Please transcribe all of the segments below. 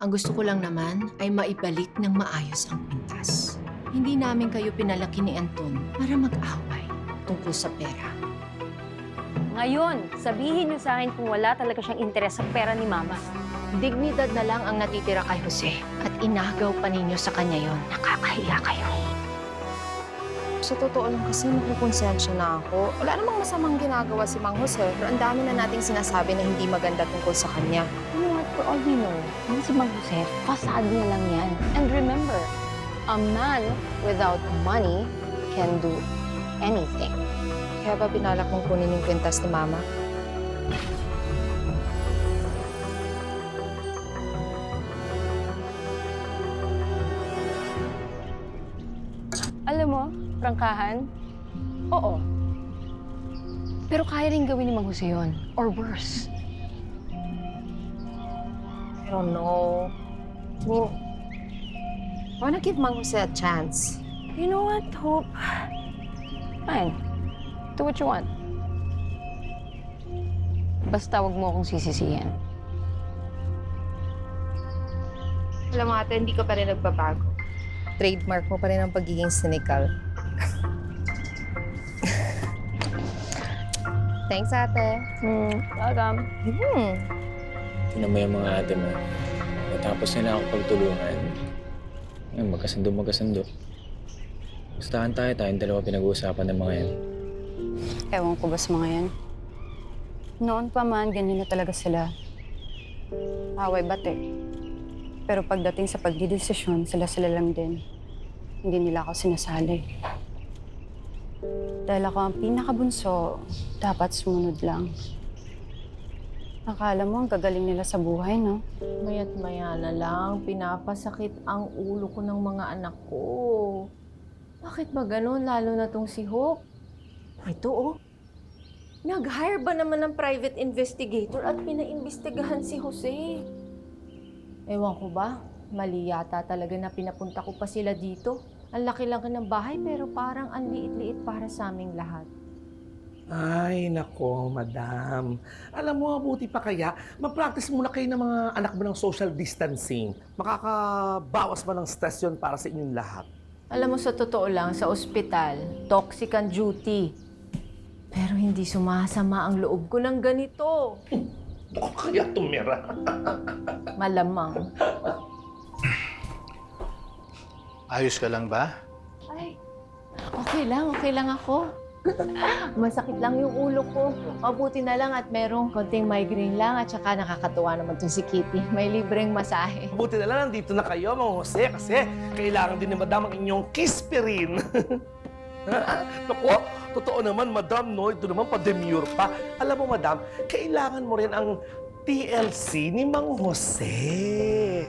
Ang gusto ko lang naman ay maibalik ng maayos ang pintas. Hindi namin kayo pinalaki ni Anton para mag-away tungkol sa pera. Ngayon, sabihin niyo sa akin kung wala talaga siyang interes sa pera ni Mama. Dignidad na lang ang natitira kay Jose at inagaw pa ninyo sa kanya yon. Nakakahiya kayo. Sa totoo lang kasi nakukonsensya na ako. Wala namang masamang ginagawa si Mang Jose, pero ang dami na nating sinasabi na hindi maganda tungkol sa kanya. For all we know, yung si Mang Jose, fasad na lang yan. And remember, a man without money can do anything. Kaya ba binalak mong kunin yung kwintas ni Mama? Alam mo, prangkahan, oo. Pero kaya rin gawin ni Mang Jose yun. Or worse. I don't know. Well, I wanna give Mang Jose a chance. You know what, Hope? Fine. Do what you want. Basta wag mo akong sisisihan. Alam mo ate, hindi ka pa rin nagbabago. Trademark mo pa rin ang pagiging cynical. Thanks, ate. Hmm, welcome. Hmm. Tinan mo yung mga ate mo. Matapos nila ako pagtulungan. Ngayon, magkasundo, magkasundo. Gustahan tayo, tayong dalawa pinag-uusapan ng mga yan. Ewan ko ba sa mga yan? Noon pa man, ganyan na talaga sila. Away bate. Pero pagdating sa pagdidesisyon, sila-sila lang din. Hindi nila ako sinasali. Dahil ako ang pinakabunso, dapat sumunod lang. Akala mo ang gagaling nila sa buhay, no? Maya't maya na lang, pinapasakit ang ulo ko ng mga anak ko. Bakit ba ganun, lalo na tong si Hope? Ito oh, nag-hire ba naman ng private investigator at pinaimbestigahan si Jose? Ewan ko ba, mali yata talaga na pinapunta ko pa sila dito. Ang laki lang ng bahay pero parang ang liit-liit para sa aming lahat. Ay, nako, madam. Alam mo, buti pa kaya, mag-practice muna kayo ng mga anak mo ng social distancing. Makakabawas pa ng stress yun para sa inyong lahat. Alam mo, sa totoo lang, sa ospital, toxic ang duty. Pero hindi sumasama ang loob ko ng ganito. Baka kaya tumira. Malamang. Ayos ka lang ba? Ay, okay lang, okay lang ako. Masakit lang yung ulo ko. Mabuti na lang at merong konting migraine lang at saka nakakatuwa naman to si Kitty. May libreng masahe. Buti na lang nandito na kayo, mga Jose, kasi kailangan din ni madam ang inyong kispirin. Naku, totoo naman, madam, no? Ito naman pa-demure pa. Alam mo, madam, kailangan mo rin ang TLC ni Mang Jose.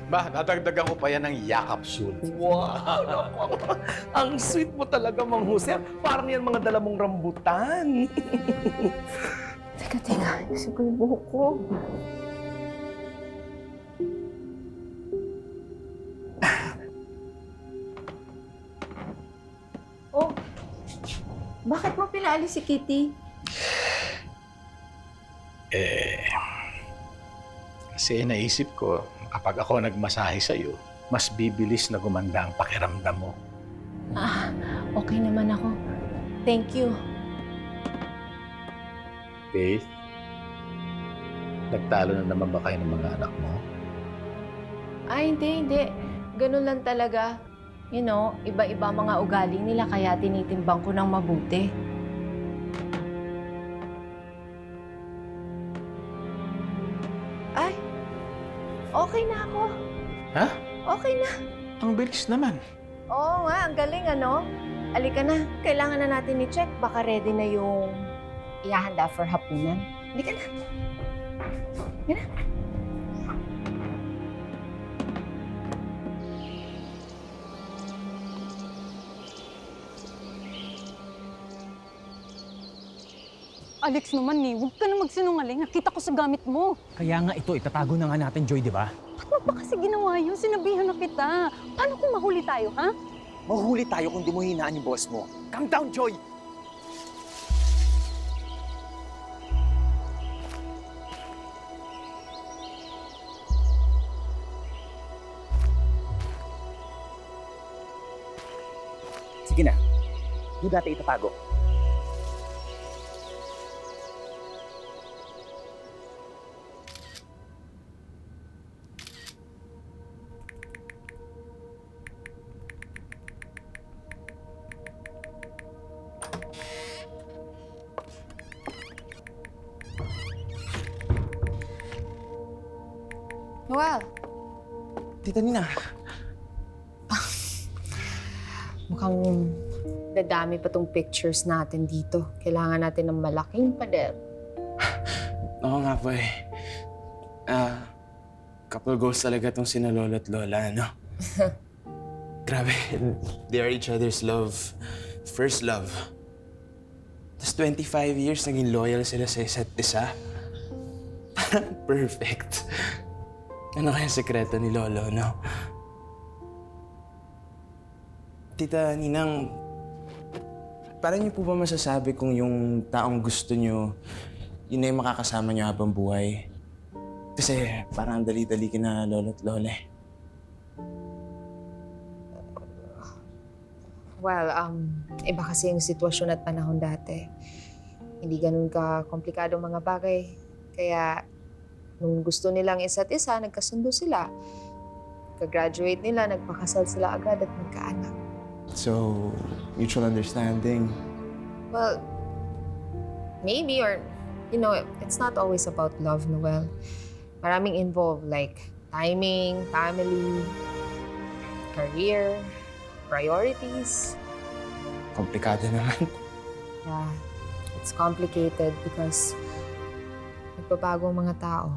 Ba, dadagdagan ko pa yan ng yakap soon. Wow! naku. Ang sweet mo talaga, Mang Jose. Parang yan mga dala mong rambutan. Teka, teka. Isip ko yung buhok ko. oh, bakit mo pinaalis si Kitty? Eh, kasi naisip ko, kapag ako nagmasahe sa'yo, mas bibilis na gumanda ang pakiramdam mo. Ah, okay naman ako. Thank you. Faith, nagtalo na naman ba kayo ng mga anak mo? Ay, hindi, hindi. Ganun lang talaga. You know, iba-iba mga ugali nila kaya tinitimbang ko ng mabuti. Okay na ako. Ha? Okay na. Ang bilis naman. Oo nga, ang galing ano. Alika na, kailangan na natin i-check. Baka ready na yung ihahanda for hapunan. Halika na. Halika na. Alex naman eh, huwag ka na magsinungaling. Nakita ko sa gamit mo. Kaya nga ito, itatago na nga natin, Joy, di ba? Ba't mo pa kasi ginawa yun? Sinabihan na kita. Paano kung mahuli tayo, ha? Mahuli tayo kung di mo hinaan yung boss mo. Calm down, Joy! Sige na. Doon natin itatago. Noel, Tita Nina, mukhang dadami pa tong pictures natin dito. Kailangan natin ng malaking pader. oo nga po eh. Ah, couple goals talaga tong sina Lola at Lola, ano? Grabe, they are each other's love. First love. Tapos 25 years naging loyal sila sa isa't isa. Perfect. Ano kaya sekreto ni Lolo, no? Tita Ninang, parang niyo po ba masasabi kung yung taong gusto niyo, yun na yung makakasama niyo habang buhay? Kasi parang ang dali-dali ka na lolo at lola eh. Well, um, iba kasi yung sitwasyon at panahon dati. Hindi ganun ka komplikado mga bagay. Kaya, nung gusto nilang isa't isa, nagkasundo sila. Pagka-graduate nila, nagpakasal sila agad at nagkaanak. So, mutual understanding. Well, maybe or, you know, it's not always about love, Noel. Maraming involved like timing, family, career, priorities. Komplikado naman. Yeah, it's complicated because nagbabago ang mga tao.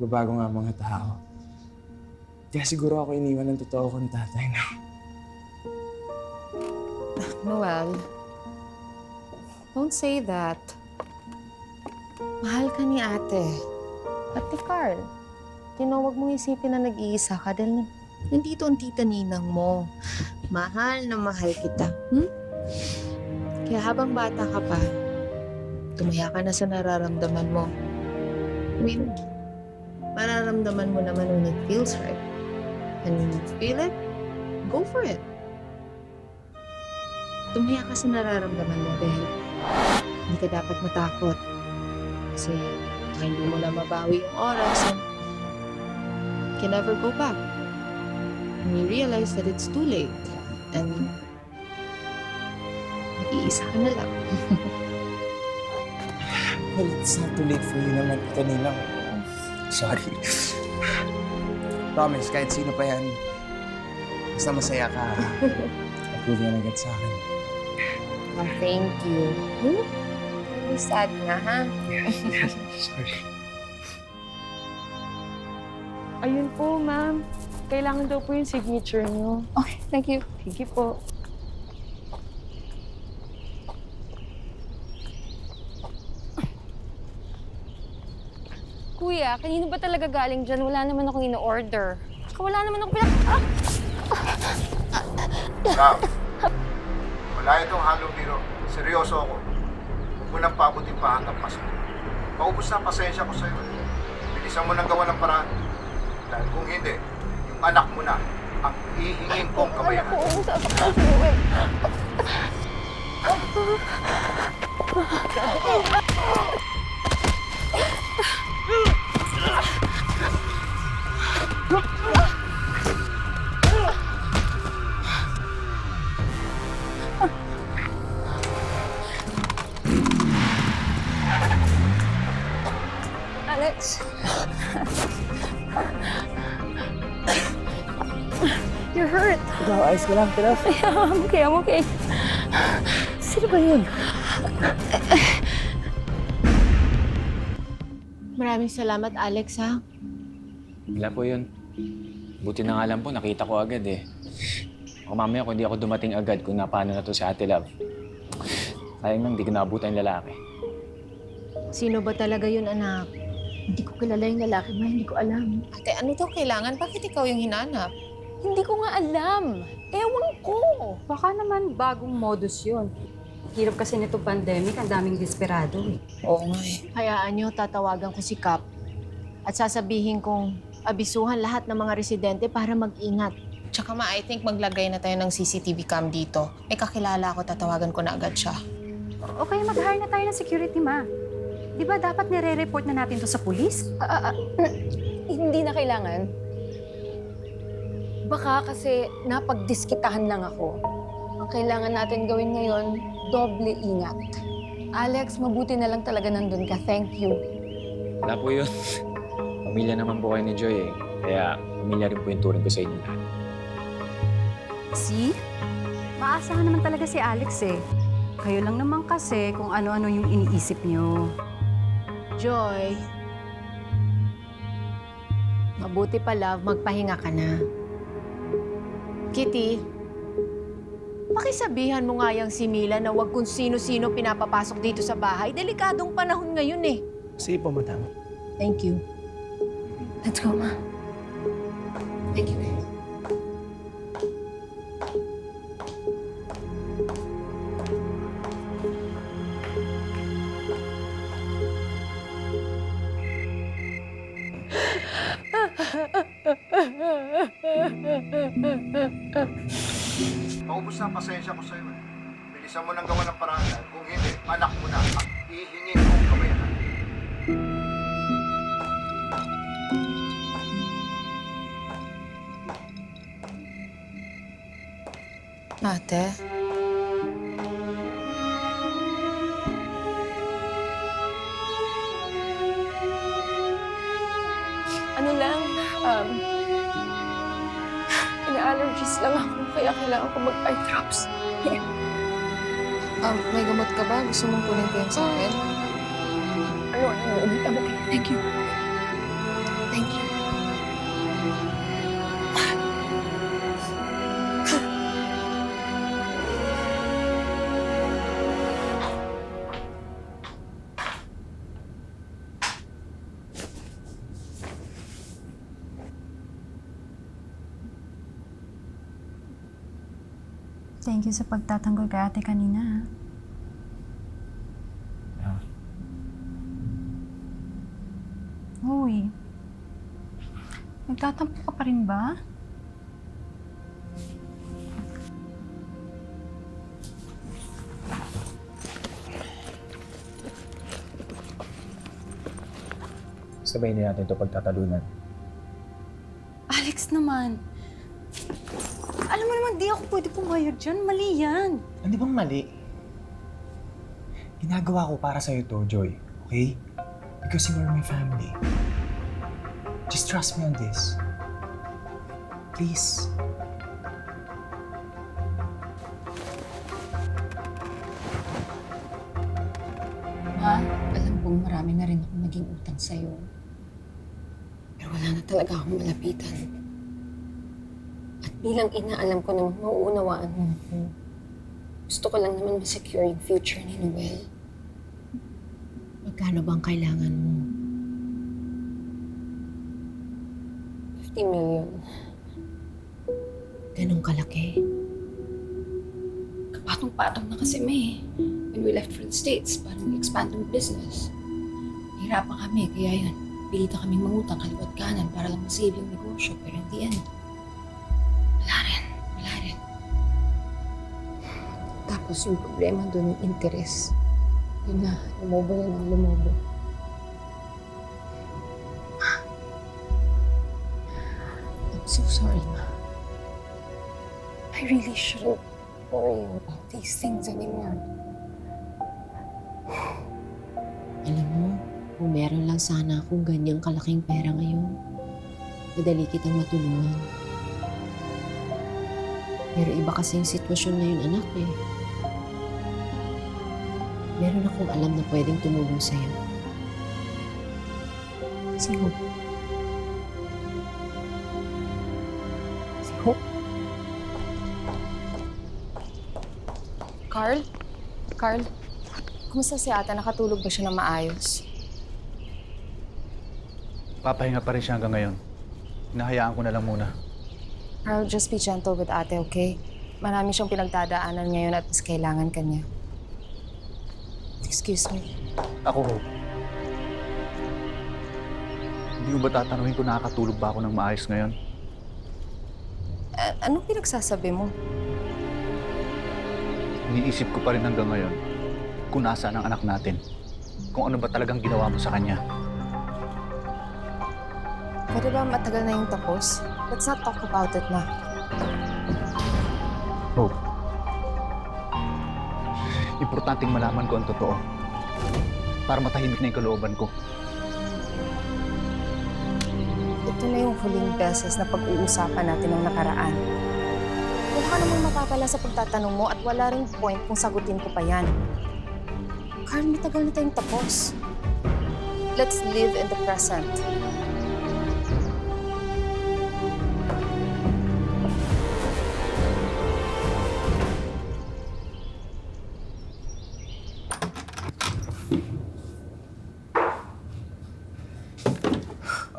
Babago nga ang mga tao. Kaya siguro ako iniwan ng totoo kong tatay na. Noel, don't say that. Mahal ka ni ate. At ni Carl. You know, huwag mong isipin na nag-iisa ka dahil na- nandito ang tita ninang mo. Mahal na mahal kita. Hmm? Kaya habang bata ka pa, tumaya ka na sa nararamdaman mo. I mean, mararamdaman mo naman when it feels right. And feel it, go for it tumaya ka sa nararamdaman mo dahil hindi ka dapat matakot. Kasi hindi mo na mabawi yung oras and can never go back. And you realize that it's too late. And nag-iisa ka na lang. Well, it's not too late for you naman, Tita Ninang. Sorry. Promise, kahit sino pa yan, basta masaya ka. Approve yan agad sa akin. Oh, thank you. Hmm? Very sad na, ha? Sorry. Ayun po, ma'am. Kailangan daw po yung signature niyo. Okay, thank you. Sige po. Kuya, kanino ba talaga galing dyan? Wala naman akong ino-order. Tsaka wala naman akong pinak... Ah! Sam, wala itong halong biro. Seryoso ako. Huwag mo nang pabutin pa hanggang Pasko. Paubos na ang pasensya ko sa'yo. Bilisan mo nang gawa ng paraan. Dahil kung hindi, yung anak mo na ang ihingin kong kabayaran. Anak ko, sa sa Alex. You're hurt. Ikaw, ayos ka lang, Pilaf. I'm okay, I'm okay. Sino ba yun? Maraming salamat, Alex, ha? Wala po yun. Buti na nga lang po, nakita ko agad eh. O mamaya kung hindi ako dumating agad kung napano na to si Ate Love. Sayang lang, di ko naabutan yung lalaki. Sino ba talaga yun, anak? Hindi ko kilala yung lalaki, ma. Hindi ko alam. Ate, ano daw kailangan? Bakit ikaw yung hinanap? Hindi ko nga alam. Ewan ko. Baka naman bagong modus yun. Hirap kasi nito pandemic, ang daming desperado eh. Oo nga eh. Hayaan nyo, tatawagan ko si Kap. At sasabihin kong abisuhan lahat ng mga residente para mag-ingat. Tsaka ma, I think maglagay na tayo ng CCTV cam dito. May kakilala ako, tatawagan ko na agad siya. O kaya mag-hire na tayo ng security, ma. Di ba dapat nire-report na natin to sa pulis? Ah, ah, ah, hindi na kailangan. Baka kasi napagdiskitahan lang ako. Ang kailangan natin gawin ngayon, doble ingat. Alex, mabuti na lang talaga nandun ka. Thank you. Wala po yun. Pamilya naman po kayo ni Joy eh. Kaya pamilya rin po yung turing ko sa inyo lahat. See? Maasahan naman talaga si Alex eh. Kayo lang naman kasi kung ano-ano yung iniisip niyo. Joy, mabuti pa love, magpahinga ka na. Kitty, pakisabihan mo nga yung si Mila na wag kung sino-sino pinapapasok dito sa bahay. Delikadong panahon ngayon eh. Sige po, madam. Thank you. Let's go, ma. Thank you. Paubos na ang pasensya ko sa'yo. eh. Bilisan mo nang gawa ng paraan. Kung hindi, anak mo na. At ihingin mo ang kabayaran. Ate? Ano lang, um, ina-allergies lang ako, kaya kailangan ko mag-eye drops. Um, may gamot ka ba? Gusto mong kunin ko yung sa akin? Ano, ano, ano, I'm okay. Thank you. Thank you sa pagtatanggol kay ate kanina. Ah. Uy. Nagtatampo ka pa rin ba? Sabayin din natin ito pagtatalunan. Alex naman. Pwede pumayag dyan. Mali yan. Hindi bang mali? Ginagawa ko para sa'yo to, Joy. Okay? Because you are my family. Just trust me on this. Please. Ma, alam kong marami na rin akong naging utang sa'yo. Pero wala na talaga akong malapitan. Bilang ina, alam ko na mauunawaan mo ako. Gusto ko lang naman ma-secure yung future ni Noel. Magkano bang kailangan mo? 50 million. Ganong kalaki. Kapatong-patong na kasi may. When we left for the States, parang expand yung business. Hirapan kami, kaya yun. Pilita kami mangutang kaliwat kanan para lang masave yung negosyo. Pero in the end, wala rin. Wala rin. Tapos yung problema doon, yung interest. Yun na, lumobo na ng lumobo. I'm so sorry, ma. I really shouldn't worry about these things anymore. Alam mo, kung meron lang sana akong ganyang kalaking pera ngayon, madali kitang matulungan. Pero iba kasi yung sitwasyon ngayon, anak eh. Meron akong alam na pwedeng tumulong sa'yo. Si Hope. Si Hope? Carl? Carl? Kumusta si ata? Nakatulog ba siya na maayos? Papahinga pa rin siya hanggang ngayon. Hinahayaan ko na lang muna. Carl, just be gentle with ate, okay? Marami siyang pinagdadaanan ngayon at mas kailangan ka niya. Excuse me. Ako, Hope. Hindi mo ba tatanungin kung nakakatulog ba ako ng maayos ngayon? A- anong pinagsasabi mo? Iniisip ko pa rin hanggang ngayon kung nasaan ang anak natin. Kung ano ba talagang ginawa mo sa kanya. Pwede ba matagal na yung tapos? Let's not talk about it na. Hope. Importanteng malaman ko ang totoo. Para matahimik na yung kalooban ko. Ito na yung huling beses na pag-uusapan natin ang nakaraan. Wala ka namang mapapala sa pagtatanong mo at wala ring point kung sagutin ko pa yan. Carl, matagal na tayong tapos. Let's live in the present.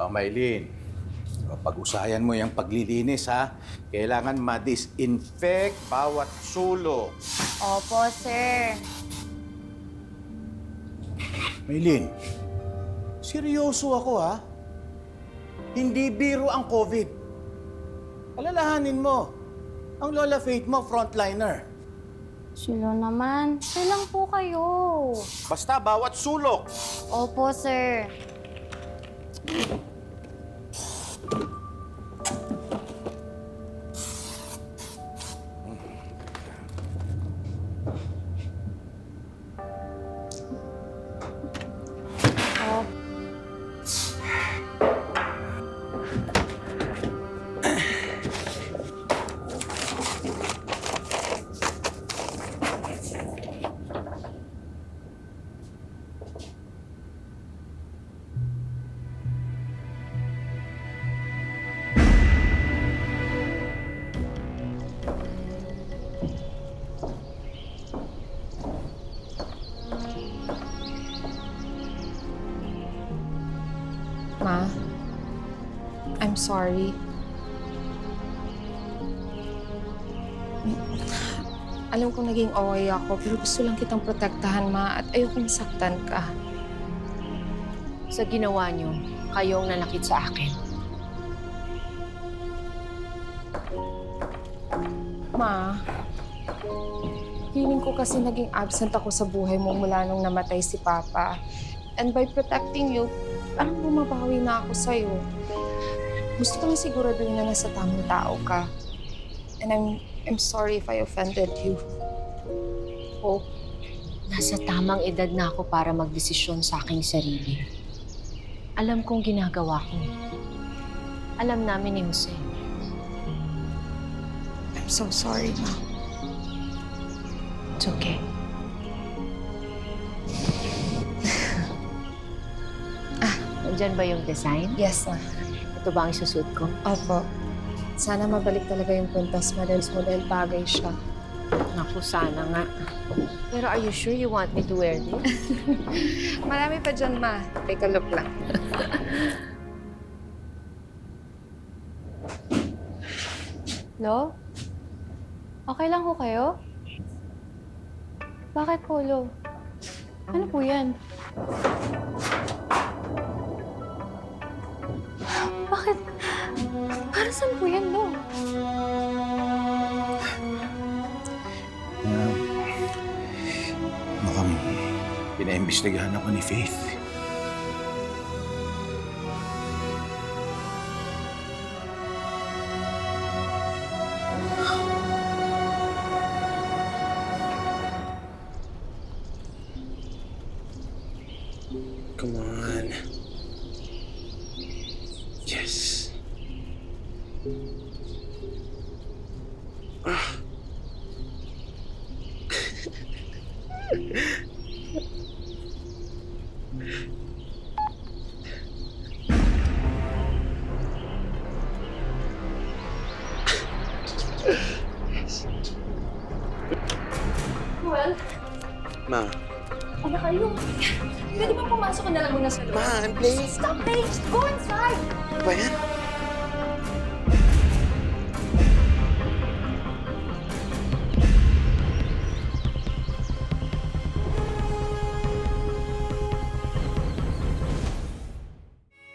Oh, Maylin, oh, pag-usayan mo yung paglilinis, ha? Kailangan ma-disinfect bawat sulok. Opo, sir. Maylin, seryoso ako, ha? Hindi biro ang COVID. Alalahanin mo, ang Lola Faith mo, frontliner. Silo naman. Sir lang po kayo. Basta bawat sulok. Opo, sir. Sorry. Alam kong naging okay ako, pero gusto lang kitang protektahan, Ma, at ayokong saktan ka. Sa ginawa niyo, kayong nanakit sa akin. Ma, feeling ko kasi naging absent ako sa buhay mo mula nung namatay si Papa. And by protecting you, parang bumabawi na ako sa'yo. Gusto ko lang siguraduhin na nasa tamang tao ka. And I'm, I'm sorry if I offended you. Hope, nasa tamang edad na ako para magdesisyon sa aking sarili. Alam kong ginagawa ko. Alam namin ni Jose. I'm so sorry, Ma. It's okay. ah, nandyan ba yung design? Yes, Ma. Ito ba ang susuot ko? Opo. Sana mabalik talaga yung kwintas mo dahil mo dahil bagay siya. Naku, sana nga. Pero are you sure you want me to wear this? Marami pa dyan, Ma. Take a look lang. Lo? Okay lang ho kayo? Bakit po, Lo? Ano po yan? Bakit? Para saan po yan? Uh, mukhang pinaimbestigahan ako ni Faith.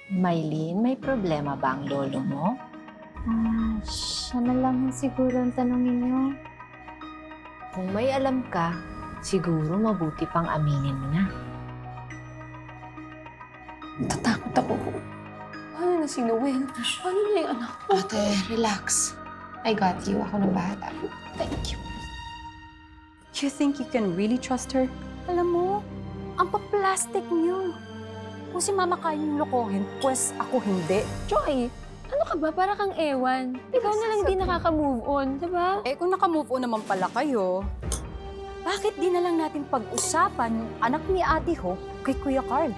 Maylin, may problema ba ang lolo mo? Ah, siya na lang siguro ang tanongin niyo. Kung may alam ka, siguro mabuti pang aminin mo na. Natatakot ako. Paano na si Noel? Paano na yung anak ko? Ate, relax. I got you. Ako na bahala. Thank you. You think you can really trust her? Alam mo, ang pa-plastic niyo. Kung si mama kaya yung lokohin, pues ako hindi. Joy, ano ka ba? Para kang ewan. Ikaw na lang di nakaka-move on, di ba? Eh kung nakamove on naman pala kayo, Bakit di na lang natin pag-usapan yung anak ni Ate Hope kay Kuya Carl?